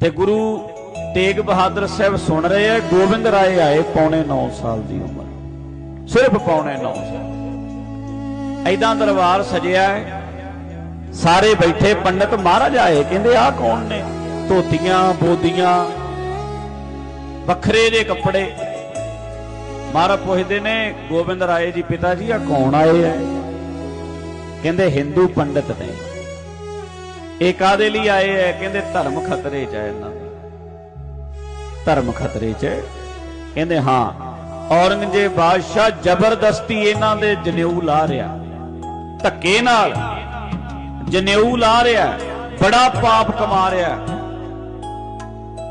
ਤੇ ਗੁਰੂ ਤੇਗ ਬਹਾਦਰ ਸਾਹਿਬ ਸੁਣ ਰਹੇ ਆ, ਗੋਬਿੰਦ ਰਾਏ ਆਏ ਪੌਣੇ 9 ਸਾਲ ਦੀ ਉਮਰ। ਸਿਰਫ ਪੌਣੇ 9 ਸਾਲ। ਐਦਾਂ ਦਰਬਾਰ ਸਜਿਆ ਹੈ। ਸਾਰੇ ਬੈਠੇ ਪੰਡਤ ਮਹਾਰਾਜ ਆਏ, ਕਹਿੰਦੇ ਆਹ ਕੌਣ ਨੇ? ਧੋਤੀਆਂ, ਬੋਦੀਆਂ, ਵੱਖਰੇ ਜੇ ਕੱਪੜੇ। ਮਹਾਰਾਜ ਪੁੱਛਦੇ ਨੇ, ਗੋਬਿੰਦ ਰਾਏ ਜੀ ਪਿਤਾ ਜੀ ਆ ਕੌਣ ਆਏ ਐ ਕਹਿੰਦੇ ਹਿੰਦੂ ਪੰਡਤ ਨੇ। ਇਹ ਕਾਦੇ ਲਈ ਆਏ ਐ? ਕਹਿੰਦੇ ਧਰਮ ਖਤਰੇ ਚ ਹੈ ਇਹਨਾਂ ਦਾ। ਧਰਮ ਖਤਰੇ ਚ। ਕਹਿੰਦੇ ਹਾਂ, ਔਰੰਗਜ਼ੇਬ ਬਾਦਸ਼ਾਹ ਜ਼ਬਰਦਸਤੀ ਇਹਨਾਂ ਦੇ ਜਨੇਊ ਲਾ ਰਿਹਾ। ਧੱਕੇ ਨਾਲ ਜਨੇਊ ਲਾ ਰਿਹਾ। ਬੜਾ ਪਾਪ ਕਮਾ ਰਿਹਾ।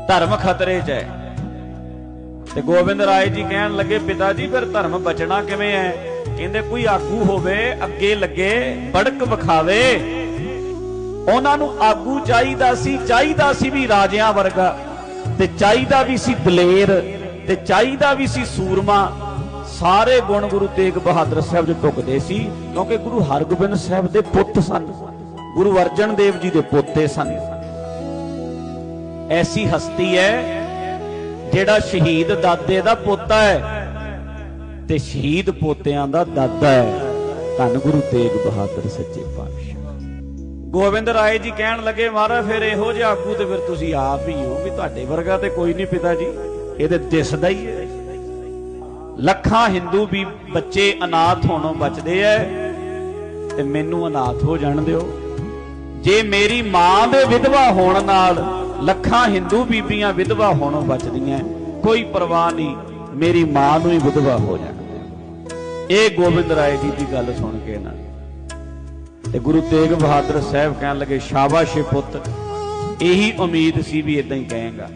ਧਰਮ ਖਤਰੇ 'ਚ ਹੈ ਤੇ ਗੋਬਿੰਦ ਰਾਏ ਜੀ ਕਹਿਣ ਲੱਗੇ, ਪਿਤਾ ਜੀ, ਫਿਰ ਧਰਮ ਬਚਣਾ ਕਿਵੇਂ ਹੈ ਕਹਿੰਦੇ, ਕੋਈ ਆਗੂ ਹੋਵੇ, ਅੱਗੇ ਲੱਗੇ, ਬੜਕ ਵਿਖਾਵੇ। ਉਹਨਾਂ ਨੂੰ ਆਗੂ ਚਾਹੀਦਾ ਸੀ ਚਾਹੀਦਾ ਸੀ ਵੀ ਰਾਜਿਆਂ ਵਰਗਾ, ਤੇ ਚਾਹੀਦਾ ਵੀ ਸੀ ਦਲੇਰ, ਤੇ ਚਾਹੀਦਾ ਵੀ ਸੀ ਸੂਰਮਾ। ਸਾਰੇ ਗੁਣ ਗੁਰੂ ਤੇਗ ਬਹਾਦਰ ਸਾਹਿਬ ਦੇ ਟੁਕਦੇ ਸੀ, ਕਿਉਂਕਿ ਗੁਰੂ ਹਰਗੋਬਿੰਦ ਸਾਹਿਬ ਦੇ ਪੁੱਤ ਸਨ, ਗੁਰੂ ਅਰਜਨ ਦੇਵ ਜੀ ਦੇ ਪੋਤੇ ਸਨ। ਐਸੀ ਹਸਤੀ ਹੈ ਜਿਹੜਾ ਸ਼ਹੀਦ ਦਾਦੇ ਦਾ ਪੋਤਾ ਹੈ, ਤੇ ਸ਼ਹੀਦ ਪੋਤਿਆਂ ਦਾ ਦਾਦਾ ਹੈ। ਧੰਨ ਗੁਰੂ ਤੇਗ ਬਹਾਦਰ ਸੱਚੇ ਪਾਤਸ਼ਾਹ। ਗੋਬਿੰਦ ਰਾਏ ਜੀ ਕਹਿਣ ਲੱਗੇ, ਮਹਾਰਾਜ, ਫਿਰ ਇਹੋ ਜਿਹਾ ਆਗੂ ਤੇ ਫਿਰ ਤੁਸੀਂ ਆਪ ਹੀ ਹੋ ਵੀ ਤੁਹਾਡੇ ਵਰਗਾ ਤੇ ਕੋਈ ਨਹੀਂ ਪਿਤਾ ਜੀ। ਇਹ ਤੇ ਦਿਸਦਾ ਹੀ ਹੈ। ਲੱਖਾਂ ਹਿੰਦੂ ਵੀ ਬੱਚੇ ਅਨਾਥ ਹੋਣੋਂ ਬਚਦੇ ਐ ਤੇ ਮੈਨੂੰ ਅਨਾਥ ਹੋ ਜਾਣ ਦਿਓ। ਜੇ ਮੇਰੀ ਮਾਂ ਦੇ ਵਿਧਵਾ ਹੋਣ ਨਾਲ ਲੱਖਾਂ ਹਿੰਦੂ ਬੀਬੀਆਂ ਵਿਧਵਾ ਹੋਣੋਂ ਬਚਦੀਆਂ, ਕੋਈ ਪਰਵਾਹ ਨਹੀਂ, ਮੇਰੀ ਮਾਂ ਨੂੰ ਹੀ ਵਿਧਵਾ ਹੋ ਜਾਣ ਦਿਓ। ਇਹ ਗੋਬਿੰਦ ਰਾਏ ਜੀ ਦੀ ਗੱਲ ਸੁਣ ਕੇ ਨਾ। ਤੇ ਗੁਰੂ ਤੇਗ ਬਹਾਦਰ ਸਾਹਿਬ ਕਹਿਣ ਲੱਗੇ, ਸ਼ਾਬਾਸ਼ ਪੁੱਤ, ਇਹੀ ਉਮੀਦ ਸੀ ਵੀ ਇਦਾਂ ਹੀ ਕਹੇਗਾ।